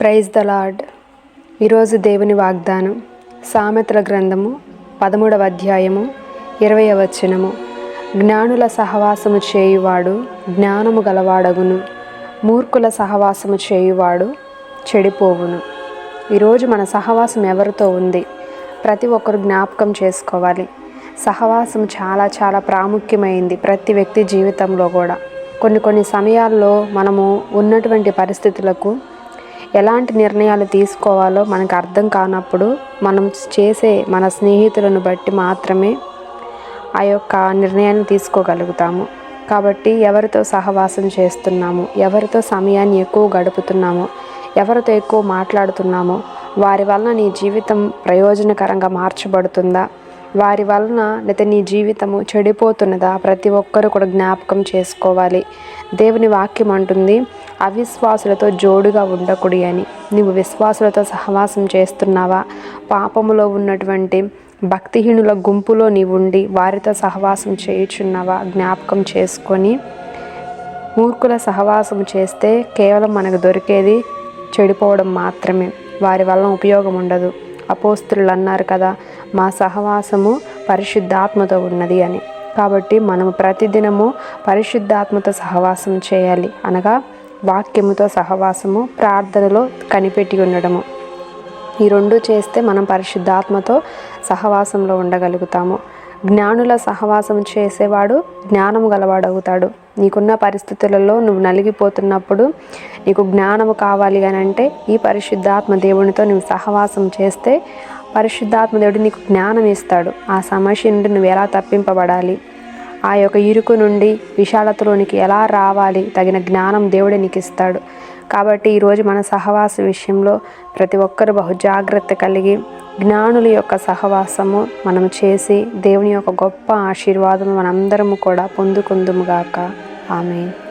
Praise the lord. ఈరోజు దేవుని వాగ్దానం సామెతల గ్రంథము పదమూడవ అధ్యాయము ఇరవై వచనము. జ్ఞానుల సహవాసము చేయువాడు జ్ఞానము గలవాడగును. మూర్ఖుల సహవాసము చేయువాడు చెడిపోవును. ఈరోజు మన సహవాసం ఎవరితో ఉంది? ప్రతి ఒక్కరు జ్ఞాపకం చేసుకోవాలి. సహవాసం చాలా చాలా ప్రాముఖ్యమైంది ప్రతి వ్యక్తి జీవితంలో కూడా. కొన్ని కొన్ని సమయాల్లో మనము ఉన్నటువంటి పరిస్థితులకు ఎలాంటి నిర్ణయాలు తీసుకోవాలో మనకు అర్థం కానప్పుడు మనం చేసే మన స్నేహితులను బట్టి మాత్రమే ఆ యొక్క నిర్ణయాన్ని తీసుకోగలుగుతాము. కాబట్టి ఎవరితో సహవాసం చేస్తున్నాము ఎవరితో సమయాన్ని ఎక్కువ గడుపుతున్నాము ఎవరితో ఎక్కువ మాట్లాడుతున్నామో వారి వలన నీ జీవితం ప్రయోజనకరంగా మార్చబడుతుందా వారి వలన లేదా నీ జీవితము చెడిపోతున్నదా ప్రతి ఒక్కరూ కూడా జ్ఞాపకం చేసుకోవాలి. దేవుని వాక్యం అంటుంది అవిశ్వాసులతో జోడుగా ఉండకుడి అని. నువ్వు విశ్వాసులతో సహవాసం చేస్తున్నావా? పాపములో ఉన్నటువంటి భక్తిహీనుల గుంపులో నీవు ఉండి వారితో సహవాసం చేయుచున్నావా? జ్ఞాపకం చేసుకొని మూర్ఖుల సహవాసం చేస్తే కేవలం మనకు దొరికేది చెడిపోవడం మాత్రమే. వారి వల్ల ఉపయోగం ఉండదు. అపోస్తులు అన్నారు కదా మా సహవాసము పరిశుద్ధాత్మతో ఉన్నది అని. కాబట్టి మనము ప్రతిదినము పరిశుద్ధాత్మతో సహవాసం చేయాలి అనగా వాక్యముతో సహవాసము ప్రార్థనలో కనిపెట్టి ఉండడము. ఈ రెండు చేస్తే మనం పరిశుద్ధాత్మతో సహవాసంలో ఉండగలుగుతాము. జ్ఞానుల సహవాసం చేసేవాడు జ్ఞానము గలవాడవుతాడు. నీకున్న పరిస్థితులలో నువ్వు నలిగిపోతున్నప్పుడు నీకు జ్ఞానము కావాలి అని అంటే ఈ పరిశుద్ధాత్మ దేవునితో నువ్వు సహవాసం చేస్తే పరిశుద్ధాత్మ దేవుడు నీకు జ్ఞానం ఇస్తాడు ఆ సమస్య నుండి నువ్వు ఎలా తప్పింపబడాలి? ఆ యొక్క ఇరుకు నుండి విశాలతలోనికి ఎలా రావాలి? తగిన జ్ఞానం దేవుడే నీకు ఇస్తాడు కాబట్టి ఈరోజు మన సహవాస విషయంలో ప్రతి ఒక్కరు బహు జాగ్రత్త కలిగి జ్ఞానుల యొక్క సహవాసము మనం చేసి దేవుని యొక్క గొప్ప ఆశీర్వాదము మనందరము కూడా పొందుకుందుముగాక ఆమె